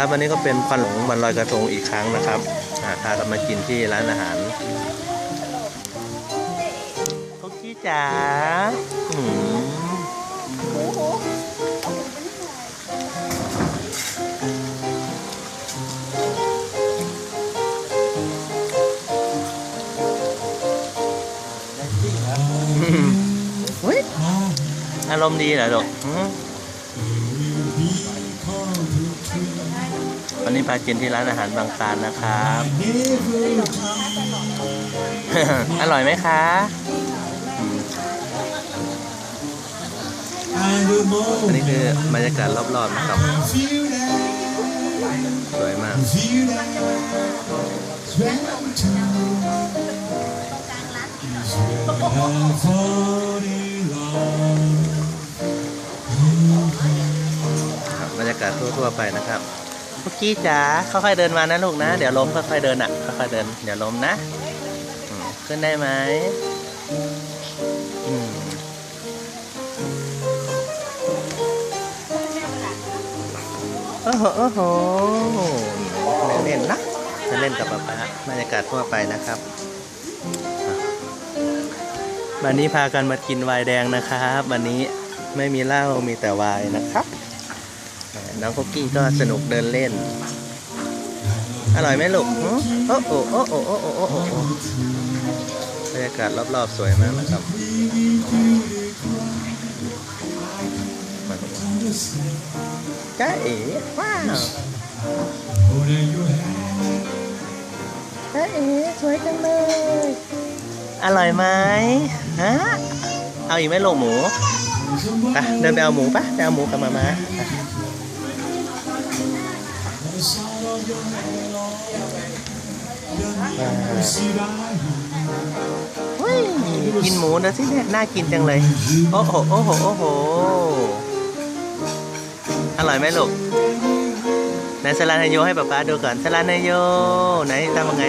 ครับวันนี้ก็เป็นควันหลงวันลอยกระทงอีกครั้งนะครับอ่าพากันมากินที่ร้านอาหารคุกกี้จ๋าอืมเฮ้ยอารมณ์ดีเหรอลูก วันนี้พากินที่ร้านอาหารบางตาลนะครับ อร่อยไหมคะอันนี้คือบรรยากาศรอบๆนะครับสวยมากบรรยากาศทั่วๆไปนะครับ พุกกี้จ๋าค่อยๆเดินมานะลูกนะ เดี๋ยวล้มค่อยๆเดินอะค่อยๆเดินเดี๋ยวล้มนะขึ้นได้ไหมอืมโอ้โหโอ้โหเล่นๆนะเล่นกับป๊าป๊าบรรยากาศทั่วไปนะครับวันนี้พากันมากินไวน์แดงนะครับ วันนี้ไม่มีเหล้ามีแต่ไวน์นะครับ น้องคุกกี้ก็สนุกเดินเล่น อร่อยไหมลูกโอ้โอ้โอ้โอ้โอ้โอ้โอบรรยากาศรอบๆสวยมากนะครับจ้าเอ๋ว้าวจ้าเอ๋สวยจังเลย อร่อยไหมฮะ เอาอีกไหมลูกหมูไปเดินไปเอาหมูปะไปเอาหมูกับมามา เฮ้ยกินหมูนะสิเนี่ยน่ากินจังเลย โอ้โห โอ้โห โอ้โห อร่อยไหมลูกไหนสลานายโยให้ป๊าป๊าดูก่อนสลานายโยไหนทำยังไง